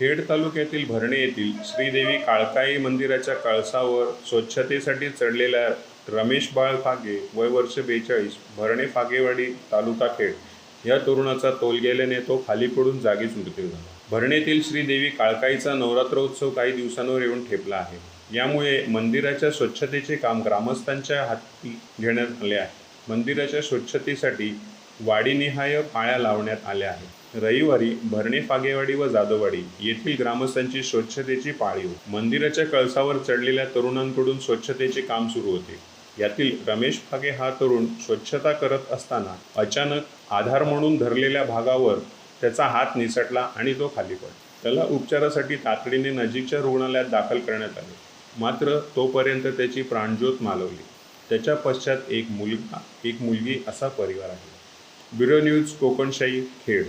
खेड तालुक्यातील भरणे येथील श्रीदेवी काळकाई मंदिराच्या कळसावर स्वच्छतेसाठी चढलेल्या रमेश बाळ फागे वय वर्ष बेचाळीस भरणे फागेवाडी तालुका खेड. या तरुणाचा तोल गेल्याने तो खाली पडून जागीच मृत्यू झाला. भरणेतील श्रीदेवी काळकाईचा नवरात्रोत्सव काही दिवसांवर येऊन ठेपला आहे. यामुळे मंदिराच्या स्वच्छतेचे काम ग्रामस्थांच्या हाती घेण्यात आले आहे. मंदिराच्या स्वच्छतेसाठी वाडीनिहाय पाळ्या लावण्यात आल्या आहेत. रविवारी भरणे फागेवाडी व जाधववाडी येथील ग्रामस्थांची स्वच्छतेची पाळीव. मंदिराच्या कळसावर चढलेल्या तरुणांकडून स्वच्छतेचे काम सुरू होते. यातील रमेश फागे हा तरुण स्वच्छता करत असताना अचानक आधार म्हणून धरलेल्या भागावर त्याचा हात निसटला आणि तो खाली पडला. त्याला उपचारासाठी तातडीने नजीकच्या रुग्णालयात दाखल करण्यात आले. मात्र तोपर्यंत त्याची प्राणज्योत मालवली. त्याच्या पश्चात एक मुलगा एक मुलगी असा परिवार आहे. Bureau news Kokanshahi Khed.